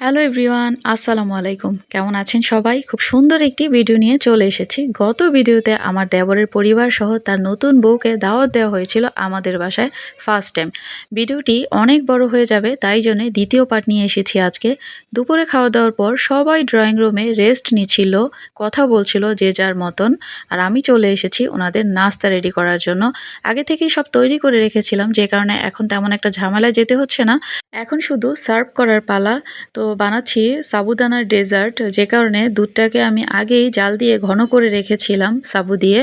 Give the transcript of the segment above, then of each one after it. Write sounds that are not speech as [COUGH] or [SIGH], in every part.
Hello everyone আসসালামু আলাইকুম। কেমন আছেন সবাই? খুব সুন্দর একটি ভিডিও নিয়ে চলে এসেছি। গত ভিডিওতে আমার দেবরের পরিবার সহ তার নতুন বউকে দাওয়াত দেওয়া হয়েছিল আমাদের বাসায় ফার্স্ট টাইম ভিডিওটি অনেক বড় হয়ে যাবে, তাই জন্য দ্বিতীয় পার্ট নিয়ে এসেছি আজকে। দুপুরে খাওয়া দাওয়ার পর সবাই ড্রয়িং রুমে রেস্ট নিচ্ছিল, কথা বলছিল যে যার মতন। আর আমি চলে এসেছি ওনাদের নাস্তা রেডি করার জন্য। আগে থেকেই সব তৈরি করে রেখেছিলাম, যে কারণে এখন তেমন একটা ঝামেলায় যেতে হচ্ছে না। এখন শুধু সার্ভ করার পালা। তো বানাচ্ছি সাবুদানার ডেজার্ট, যে কারণে দুধটাকে আমি আগেই জাল দিয়ে ঘন করে রেখেছিলাম সাবু দিয়ে।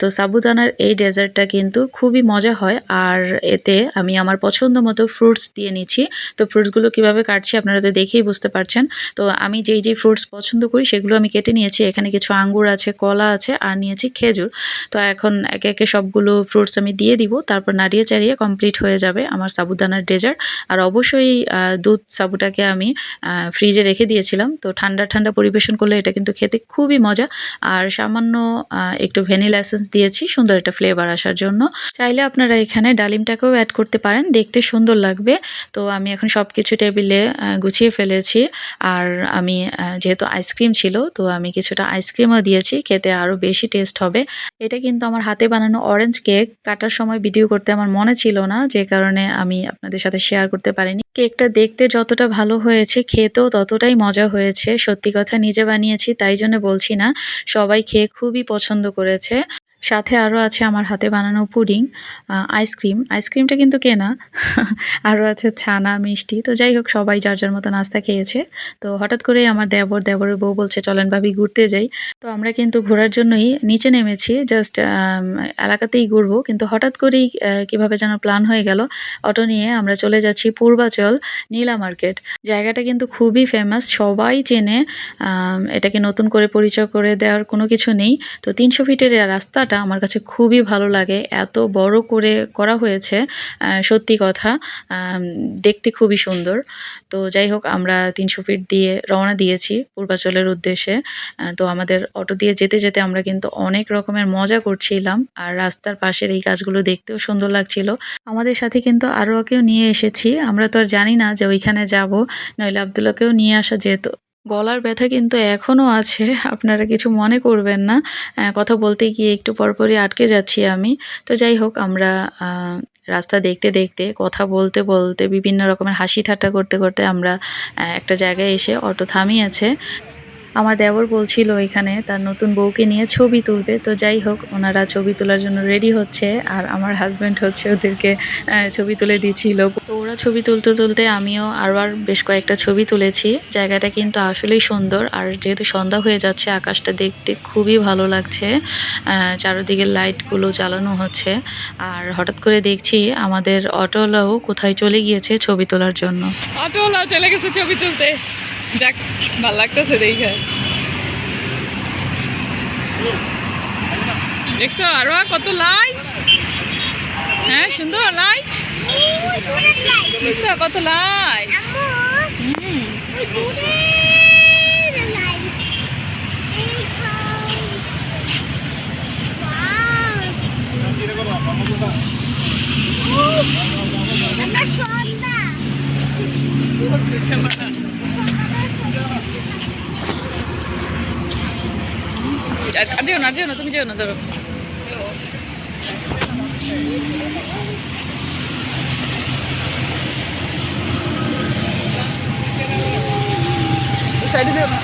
তো সাবুদানার এই ডেজার্টটা কিন্তু খুবই মজা হয় আর এতে আমি আমার পছন্দ মতো ফ্রুটস দিয়ে নিচ্ছি। তো ফ্রুটসগুলো কীভাবে কাটছি আপনারা তো দেখেই বুঝতে পারছেন। তো আমি যেই যেই ফ্রুটস পছন্দ করি সেগুলো আমি কেটে নিয়েছি। এখানে কিছু আঙ্গুর আছে, কলা আছে আর নিয়েছি খেজুর। তো এখন একে একে সবগুলো ফ্রুটস আমি দিয়ে দিব, তারপর নাড়িয়ে চাড়িয়ে কমপ্লিট হয়ে যাবে আমার সাবুদানার ডেজার্ট। আর অবশ্যই দুধ সাবুটাকে আমি ফ্রিজে রেখে দিয়েছিলাম। তো ঠান্ডা ঠান্ডা পরিবেশন করলে এটা কিন্তু খেতে খুবই মজা। আর সামান্য একটু ভ্যানিলা এসেন্স দিয়েছি, সুন্দর একটা ফ্লেভার আসার জন্য। চাইলে আপনারা এখানে ডালিমটাকেও অ্যাড করতে পারেন, দেখতে সুন্দর লাগবে। তো আমি এখন সব কিছু টেবিলে গুছিয়ে ফেলেছি। আর আমি যেহেতু আইসক্রিম ছিল, তো আমি কিছুটা আইসক্রিমও দিয়েছি, খেতে আরও বেশি টেস্ট হবে। এটা কিন্তু আমার হাতে বানানো অরেঞ্জ কেক কাটার সময় ভিডিও করতে আমার মনে ছিল না, যে কারণে আমি আপনাদের সাথে শেয়ার করতে পারিনি। কেকটা দেখতে যতটা ভালো হয়েছে, খেতেও ততটাই মজা হয়েছে। সত্যি কথা নিজে বানিয়েছি, তাই জন্য বলছি না। সবাই খেয়ে খুবই পছন্দ করেছে। সাথে আরও আছে আমার হাতে বানানো পুডিং আইসক্রিম। আইসক্রিমটা কিন্তু কেনা। [LAUGHS] আরও আছে ছানা, মিষ্টি। তো যাই হোক, সবাই যার যার মতো নাস্তা খেয়েছে। তো হঠাৎ করে আমার দেবর, দেবরের বউ বলছে, চলেন ভাবি, ঘুরতে যাই। তো আমরা কিন্তু ঘোরার জন্যই নিচে নেমেছি জাস্ট এলাকাতেই ঘুরবো। কিন্তু হঠাৎ করেই কীভাবে যেন প্ল্যান হয়ে গেল, অটো নিয়ে আমরা চলে যাচ্ছি পূর্বাচল নীলা মার্কেট। জায়গাটা কিন্তু খুবই ফেমাস সবাই চেনে। এটাকে নতুন করে পরিচয় করে দেওয়ার কোনো কিছু নেই। তো তিনশো ফিটের এই রাস্তাটা আমার কাছে খুবই ভালো লাগে। এত বড় করে করা হয়েছে সত্যি কথা দেখতে খুবই সুন্দর। তো যাই হোক, আমরা তিনশো ফিট দিয়ে রওনা দিয়েছি পূর্বাচলের উদ্দেশ্যে। তো আমাদের অটো দিয়ে যেতে যেতে আমরা কিন্তু অনেক রকমের মজা করছিলাম আর রাস্তার পাশের এই গাছগুলো দেখতেও সুন্দর লাগছিল। আমাদের সাথে কিন্তু আরও কেউ নিয়ে এসেছি। আমরা তো আর জানি না যে ওইখানে যাব, নইলে আবদুল্লাকেও নিয়ে আসা যেত। গলার ব্যথা কিন্তু এখনও আছে, আপনারা কিছু মনে করবেন না। কথা বলতে গিয়ে একটু পরপরই আটকে যাচ্ছি আমি। তো যাই হোক, আমরা রাস্তা দেখতে দেখতে, কথা বলতে বলতে, বিভিন্ন রকমের হাসি ঠাট্টা করতে করতে আমরা একটা জায়গায় এসে অটো থামিয়েছে। আমার দেবর বলছিল এখানে তার নতুন বউকে নিয়ে ছবি তুলবে। তো যাই হোক ওনারা ছবি তোলার জন্য রেডি হচ্ছে আর আমার হাজব্যান্ড হচ্ছে ওদেরকে ছবি তুলে দিচ্ছিল। তো ওরা ছবি তুলতে তুলতে আমিও আরও আর বেশ কয়েকটা ছবি তুলেছি। জায়গাটা কিন্তু আসলেই সুন্দর আর যেহেতু সন্ধ্যা হয়ে যাচ্ছে আকাশটা দেখতে খুবই ভালো লাগছে। আহ, চারদিকে লাইটগুলো জ্বালানো হচ্ছে আর হঠাৎ করে দেখছি আমাদের অটোওয়ালাও কোথায় চলে গিয়েছে ছবি তোলার জন্য। অটোওয়ালা চলে গেছে ছবি তুলতে। যাক ভালো লাগতেছে দেখে দেখছ আরও কত লাইট হ্যাঁ সুন্দর লাইট দেখছ কত লাইট হুম আর আর যেও না যেও না তুমি যেও না ধরো। সাইডে যেও না।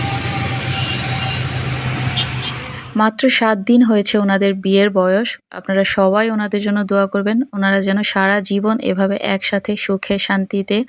মাত্র সাত দিন হয়েছে ওনাদের বিয়ের বয়স। আপনারা সবাই ওনাদের জন্য দোয়া করবেন। ওনারা যেন সারা জীবন এভাবে একসাথে সুখে শান্তিতে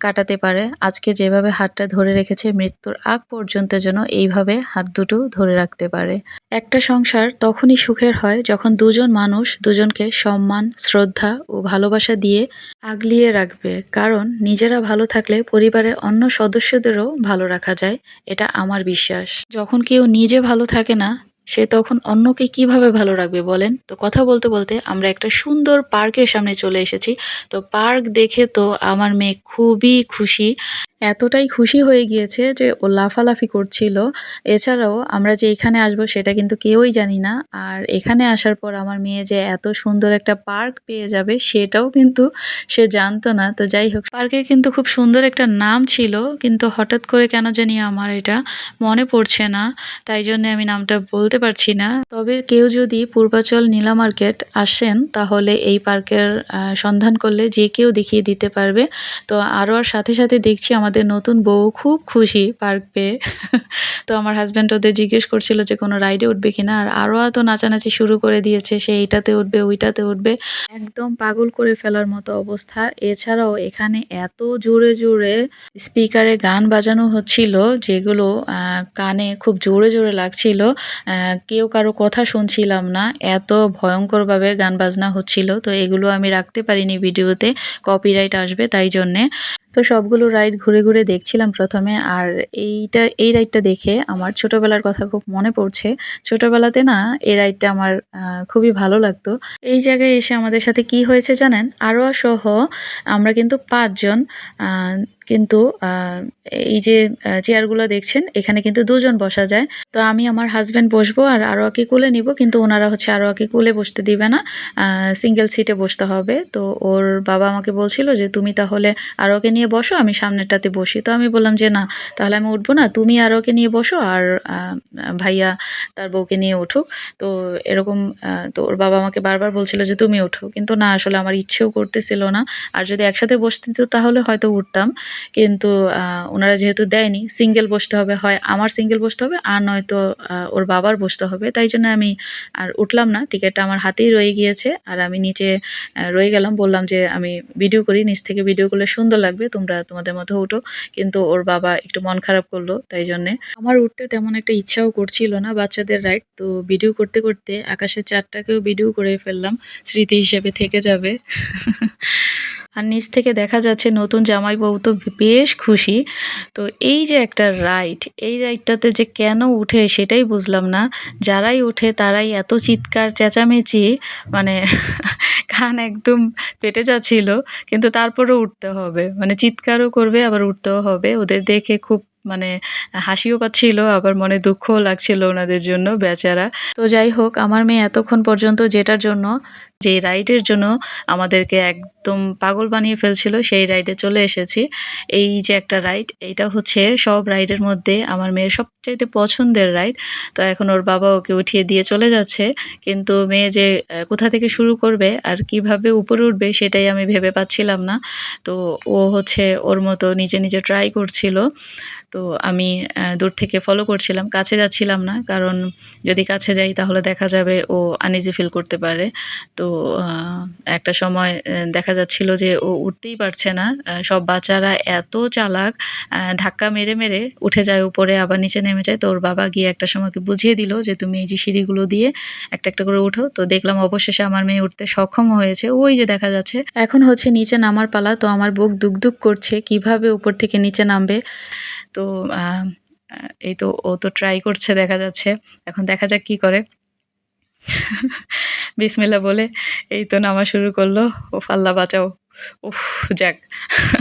কাটাতে পারে। আজকে যেভাবে হাতটা ধরে রেখেছে, মৃত্যুর আগ পর্যন্ত যেন এইভাবে হাত দুটো ধরে রাখতে পারে। একটা সংসার তখনই সুখের হয় যখন দুজন মানুষ দুজনকে সম্মান, শ্রদ্ধা ও ভালোবাসা দিয়ে আগলিয়ে রাখবে। কারণ নিজেরা ভালো থাকলে পরিবারের অন্য সদস্যদেরও ভালো রাখা যায়। এটা আমার বিশ্বাস। যখন কেউ নিজে ভালো থাকে না সে তখন অন্যকে কীভাবে ভালো রাখবে বলেন? তো কথা বলতে বলতে আমরা একটা সুন্দর পার্কের সামনে চলে এসেছি। তো পার্ক দেখে তো আমার মেয়ে খুবই খুশি। এতটাই খুশি হয়ে গিয়েছে যে ও লাফালাফি করছিল। এছাড়াও আমরা যে এখানে আসব সেটা কিন্তু কেউই জানি না। আর এখানে আসার পর আমার মেয়ে যে এত সুন্দর একটা পার্ক পেয়ে যাবে সেটাও কিন্তু সে জানতো না। তো যাই হোক, পার্কে কিন্তু খুব সুন্দর একটা নাম ছিল, কিন্তু হঠাৎ করে কেন জানি আমার এটা মনে পড়ছে না। তাই জন্য আমি নামটা বলতে পারছি না। তবে কেউ যদি পূর্বাচল নীলা মার্কেট আসেন, তাহলে এই পার্কের সন্ধান করলে যে কেউ দেখিয়ে দিতে পারবে। তো আরও আর সাথে সাথে দেখছি আমাদের নতুন বউ খুব খুশি পার্ক পেয়ে। [LAUGHS] তো আমার হাজব্যান্ড ওদের জিজ্ঞেস করছিল যে, কোনো রাইডে উঠবে কিনা আর আরও তো নাচানাচি শুরু করে দিয়েছে, সে এইটাতে উঠবে, ওইটাতে উঠবে। একদম পাগল করে ফেলার মতো অবস্থা। এছাড়াও এখানে এত জোরে জোরে স্পিকারে গান বাজানো হচ্ছিল, যেগুলো কানে খুব জোরে জোরে লাগছিল। কেউ কারও কথা শুনছিলাম না। এত ভয়ঙ্করভাবে গান বাজনা হচ্ছিল। তো এগুলো আমি রাখতে পারিনি ভিডিওতে। কপিরাইট আসবে তাই জন্যে। তো সবগুলো রাইড ঘুরে ঘুরে দেখছিলাম প্রথমে, আর এইটা, এই রাইডটা দেখে আমার ছোটবেলার কথা খুব মনে পড়ছে। ছোটবেলাতে না এই রাইডটা আমার খুবই ভালো লাগতো। এই জায়গায় এসে আমাদের সাথে কি হয়েছে জানেন? আরোয়া সহ আমরা কিন্তু পাঁচজন কিন্তু এই যে চেয়ারগুলো দেখছেন, এখানে কিন্তু দুজন বসা যায়। তো আমি আমার হাজব্যান্ড বসবো আর আরোয়াকে কুলে নিব, কিন্তু ওনারা হচ্ছে আরোয়াকে কুলে বসতে দিবে না সিঙ্গেল সিটে বসতে হবে। তো ওর বাবা আমাকে বলছিল যে, তুমি তাহলে আরোকে নিয়ে বসো, আমি সামনেরটাতে বসি। তো আমি বললাম যে, না, তাহলে আমি উঠবো না, তুমি আর ওকে নিয়ে বসো আর ভাইয়া তার বউকে নিয়ে উঠুক। তো এরকম তো ওর বাবা আমাকে বারবার বলছিল যে, তুমি উঠো। কিন্তু না, আসলে আমার ইচ্ছেও করতেছিল না। আর যদি একসাথে বসতে দিত, তাহলে হয়তো উঠতাম। কিন্তু ওনারা যেহেতু দেয়নি, সিঙ্গেল বসতে হবে, হয় আমার সিঙ্গেল বসতে হবে, আর নয়তো ওর বাবার বসতে হবে। তাই জন্য আমি আর উঠলাম না। টিকিটটা আমার হাতেই রয়ে গিয়েছে। আর আমি নিচে রয়ে গেলাম। বললাম যে, আমি ভিডিও করি, নিচ থেকে ভিডিও করলে সুন্দর লাগবে। তোমরা তোমাদের মতো উঠো। কিন্তু ওর বাবা একটু মন খারাপ করল, তাই জন্যে। আমার উঠতে তেমন একটা ইচ্ছাও করছিল না বাচ্চাদের রাইড তো ভিডিও করতে করতে আকাশের চারটাকেও ভিডিও করে ফেললাম, স্মৃতি হিসেবে থেকে যাবে। [LAUGHS] আর নিচ থেকে দেখা যাচ্ছে নতুন জামাই বউ তো বেশ খুশি। তো এই যে একটা রাইড এই রাইডটাতে যে কেন উঠে সেটাই বুঝলাম না। যারাই উঠে তারাই এত চিৎকার, চেঁচামেচি মানে [LAUGHS] কান একদম পেটে যাচ্ছিল, কিন্তু তারপরেও উঠতে হবে। মানে চিৎকারও করবে, আবার উঠতেও হবে। ওদের দেখে খুব মানে হাসিও পাচ্ছিল, আবার মনে দুঃখও লাগছিল ওনাদের জন্য বেচারা। তো যাই হোক, আমার মেয়ে এতক্ষণ পর্যন্ত যেটার জন্য যে রাইডের জন্য আমাদেরকে একদম পাগল বানিয়ে ফেলছিল, সেই রাইডে চলে এসেছি। এই যে একটা রাইড এইটা হচ্ছে সব রাইডের মধ্যে আমার মেয়ের সবচাইতে পছন্দের রাইড তো এখন ওর বাবা ওকে উঠিয়ে দিয়ে চলে যাচ্ছে। কিন্তু মেয়ে যে কোথা থেকে শুরু করবে আর কীভাবে উপরে উঠবে সেটাই আমি ভেবে পাচ্ছিলাম না। তো ও হচ্ছে ওর মতো নিজে নিজে ট্রাই করছিল। তো আমি দূর থেকে ফলো করছিলাম। কাছে যাচ্ছিলাম না, কারণ যদি কাছে যাই তাহলে দেখা যাবে ও আনইজি ফিল করতে পারে। তো একটা সময় দেখা যাচ্ছিল যে ও উঠতেই পারছে না। সব বাচ্চারা এত চালাক ধাক্কা মেরে মেরে উঠে যায় উপরে, আবার নিচে নেমে যায়। তো ওর বাবা গিয়ে একটা সময়কে বুঝিয়ে দিল যে, তুমি এই যে সিঁড়িগুলো দিয়ে একটা একটা করে উঠো। তো দেখলাম অবশেষে আমার মেয়ে উঠতে সক্ষম হয়েছে। ওই যে দেখা যাচ্ছে, এখন হচ্ছে নিচে নামার পালা। তো আমার বুক দুক করছে, কীভাবে উপর থেকে নিচে নামবে? তো এই তো ও তো ট্রাই করছে, দেখা যাচ্ছে। এখন দেখা যাক কি করে। বিসমিল্লা বলে এই তো নামা শুরু করল। ও ফাল্লা বাঁচাও। উফ, যাক,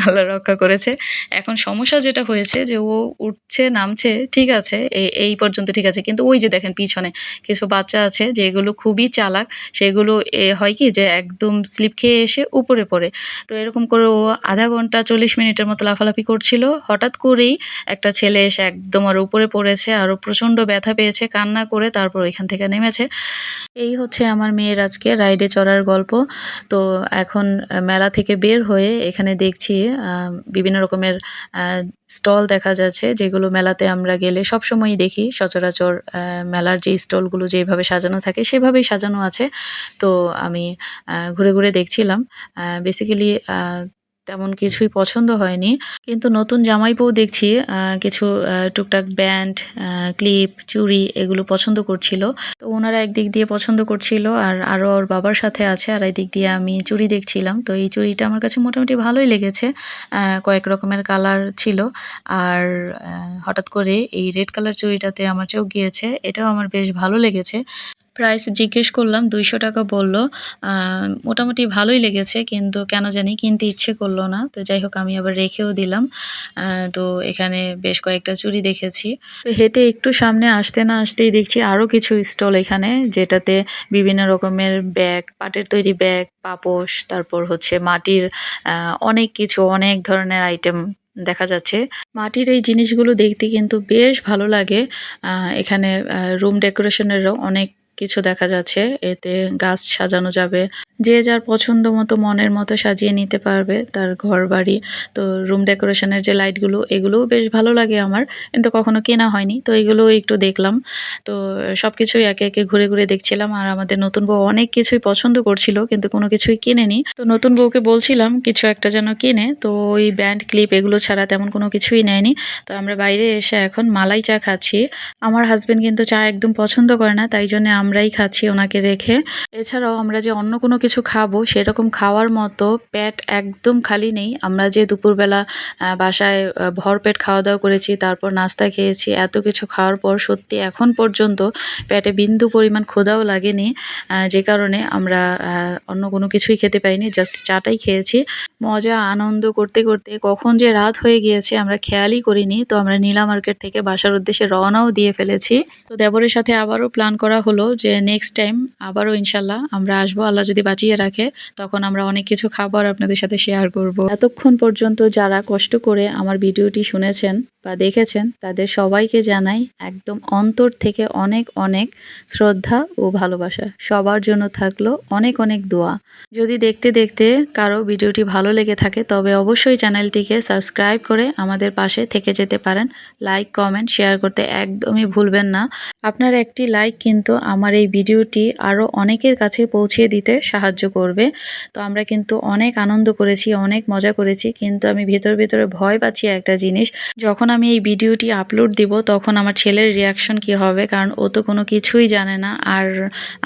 আল্লাহ রক্ষা করেছে। এখন সমস্যা যেটা হয়েছে যে ও উঠছে, নামছে, ঠিক আছে এই পর্যন্ত ঠিক আছে। কিন্তু ওই যে দেখেন পিছনে, কিছু বাচ্চা আছে যেগুলো খুবই চালাক। সেগুলো, এ, হয় কি যে একদম স্লিপ খেয়ে এসে উপরে পড়ে। তো এরকম করে ও আধা ঘণ্টা চল্লিশ মিনিটের মতো লাফালাফি করছিল। হঠাৎ করেই একটা ছেলে এসে একদম আর উপরে পড়েছে আরও প্রচণ্ড ব্যথা পেয়েছে, কান্না করে তারপর ওইখান থেকে নেমেছে। এই হচ্ছে আমার মেয়ের আজকে রাইডে চড়ার গল্প। তো এখন মেলা থেকে বের হয়ে এখানে দেখছি বিভিন্ন রকমের স্টল দেখা যাচ্ছে, যেগুলো মেলাতে আমরা গেলে সবসময়ই দেখি। সচরাচর মেলার যে স্টলগুলো যেভাবে সাজানো থাকে সেভাবেই সাজানো আছে। তো আমি ঘুরে ঘুরে দেখছিলাম। বেসিক্যালি তেমন কিছুই পছন্দ হয়নি। কিন্তু নতুন জামাই বউ দেখছি কিছু টুকটাক ব্যান্ড ক্লিপ, চুড়ি এগুলো পছন্দ করছিল। তো ওনারা একদিক দিয়ে পছন্দ করছিল আর আরও ওর বাবার সাথে আছে আর এই দিক দিয়ে আমি চুড়ি দেখছিলাম। তো এই চুড়িটা আমার কাছে মোটামুটি ভালোই লেগেছে কয়েক রকমের কালার ছিল। আর হঠাৎ করে এই রেড কালার চুড়িটাতে আমার চোখ গিয়েছে, এটাও আমার বেশ ভালো লেগেছে। প্রাইস জিজ্ঞেস করলাম, দুইশো টাকা বলল মোটামুটি ভালোই লেগেছে, কিন্তু কেন জানি কিনতে ইচ্ছে করল না। তো যাই হোক, আমি আবার রেখেও দিলাম। তো এখানে বেশ কয়েকটা চুড়ি দেখেছি। তো হেঁটে একটু সামনে আসতে না আসতেই দেখছি আরও কিছু স্টল এখানে, যেটাতে বিভিন্ন রকমের ব্যাগ, পাটের তৈরি ব্যাগ, পাপোশ, তারপর হচ্ছে মাটির অনেক কিছু, অনেক ধরনের আইটেম দেখা যাচ্ছে। মাটির এই জিনিসগুলো দেখতে কিন্তু বেশ ভালো লাগে। এখানে রুম ডেকোরেশনেরও অনেক কিছু দেখা যাচ্ছে। এতে গাছ সাজানো যাবে। যে যার পছন্দ মতো মনের মতো সাজিয়ে নিতে পারবে তার ঘর বাড়ি তো রুম ডেকোরেশনের যে লাইটগুলো এগুলোও বেশ ভালো লাগে আমার। কিন্তু কখনো কেনা হয়নি, তো এগুলোও একটু দেখলাম। তো সব কিছুই একে একে ঘুরে ঘুরে দেখছিলাম আর আমাদের নতুন বউ অনেক কিছুই পছন্দ করছিল কিন্তু কোনো কিছুই কিনেনি। তো নতুন বউকে বলছিলাম, কিছু একটা যেন কিনে। তো ওই ব্যান্ড ক্লিপ এগুলো ছাড়া তেমন কোনো কিছুই নেয়নি। তো আমরা বাইরে এসে এখন মালাই চা খাচ্ছি। আমার হাজবেন্ড কিন্তু চা একদম পছন্দ করে না, তাই জন্য আমরাই খাচ্ছি ওনাকে রেখে। এছাড়াও আমরা যে অন্য কোনো কিছু খাব, সেরকম খাওয়ার মতো পেট একদম খালি নেই। আমরা যে দুপুরবেলা বাসায় ভরপেট খাওয়া দাওয়া করেছি, তারপর নাস্তা খেয়েছি, এত কিছু খাওয়ার পর সত্যি এখন পর্যন্ত পেটে বিন্দু পরিমাণ ক্ষুধাও লাগেনি। যে কারণে আমরা অন্য কোনো কিছুই খেতে পাইনি, জাস্ট চাটাই খেয়েছি। মজা, আনন্দ করতে করতে কখন যে রাত হয়ে গিয়েছে, আমরা খেয়ালই করিনি। তো আমরা নীলা মার্কেট থেকে বাসার উদ্দেশ্যে রওনাও দিয়ে ফেলেছি। তো দেবরের সাথে আবারও প্ল্যান করা হলো যে নেক্সট টাইম আবারও ইনশাল্লাহ আমরা আসব। আল্লাহ যদি বাঁচিয়ে রাখে, তখন আমরা অনেক কিছু খাবার আপনাদের সাথে শেয়ার করব। এতক্ষণ পর্যন্ত যারা কষ্ট করে আমার ভিডিওটি শুনেছেন বা দেখেছেন, তাদের সবাইকে জানাই একদম অন্তর থেকে অনেক অনেক শ্রদ্ধা ও ভালোবাসা। সবার জন্য থাকল অনেক অনেক দোয়া। যদি দেখতে দেখতে কারও ভিডিওটি ভালো লেগে থাকে, তবে অবশ্যই চ্যানেলটিকে সাবস্ক্রাইব করে আমাদের পাশে থেকে যেতে পারেন। লাইক, কমেন্ট, শেয়ার করতে একদমই ভুলবেন না। আপনার একটি লাইক কিন্তু আমার এই ভিডিওটি আরও অনেকের কাছে পৌঁছে দিতে সাহায্য করবে। তো আমরা কিন্তু অনেক আনন্দ করেছি, অনেক মজা করেছি, কিন্তু আমি ভেতর ভেতরে ভয় পাচ্ছি একটা জিনিস। যখন আমি এই ভিডিওটি আপলোড দিব, তখন আমার ছেলের রিয়াকশন কি হবে? কারণ ও তো কোনো কিছুই জানে না। আর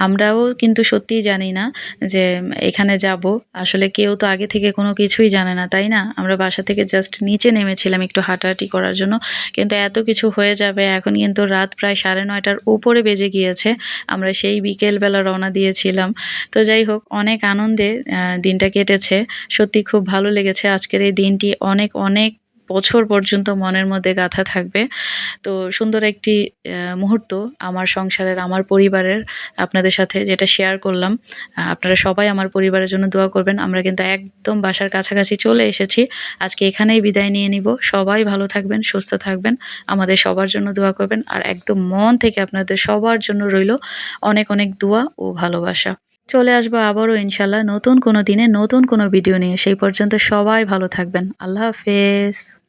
আমরাও কিন্তু সত্যিই জানি না যে এখানে যাব। আসলে কেউ তো আগে থেকে কোনো কিছুই জানে না, তাই না? আমরা বাসা থেকে জাস্ট নিচে নেমেছিলাম একটু হাঁটাহাঁটি করার জন্য। কিন্তু এত কিছু হয়ে যাবে, এখন কিন্তু রাত প্রায় সাড়ে নয়টার উপরে বেজে গিয়েছে। আমরা সেই বিকেলবেলা রওনা দিয়েছিলাম। তো যাই হোক, অনেক আনন্দে দিনটা কেটেছে। সত্যি খুব ভালো লেগেছে। আজকের এই দিনটি অনেক অনেক বছর পর্যন্ত মনের মধ্যে গাঁথা থাকবে। তো সুন্দর একটি মুহূর্ত আমার সংসারের, আমার পরিবারের আপনাদের সাথে যেটা শেয়ার করলাম। আপনারা সবাই আমার পরিবারের জন্য দোয়া করবেন। আমরা কিন্তু একদম বাসার কাছাকাছি চলে এসেছি। আজকে এখানেই বিদায় নিয়ে নিব। সবাই ভালো থাকবেন, সুস্থ থাকবেন। আমাদের সবার জন্য দোয়া করবেন। আর একদম মন থেকে আপনাদের সবার জন্য রইল অনেক অনেক দোয়া ও ভালোবাসা। চলে আসব আবারও ইনশাল্লাহ নতুন কোনো দিনে, নতুন কোনো ভিডিও নিয়ে। সেই পর্যন্ত সবাই ভালো থাকবেন। আল্লাহ হাফেজ।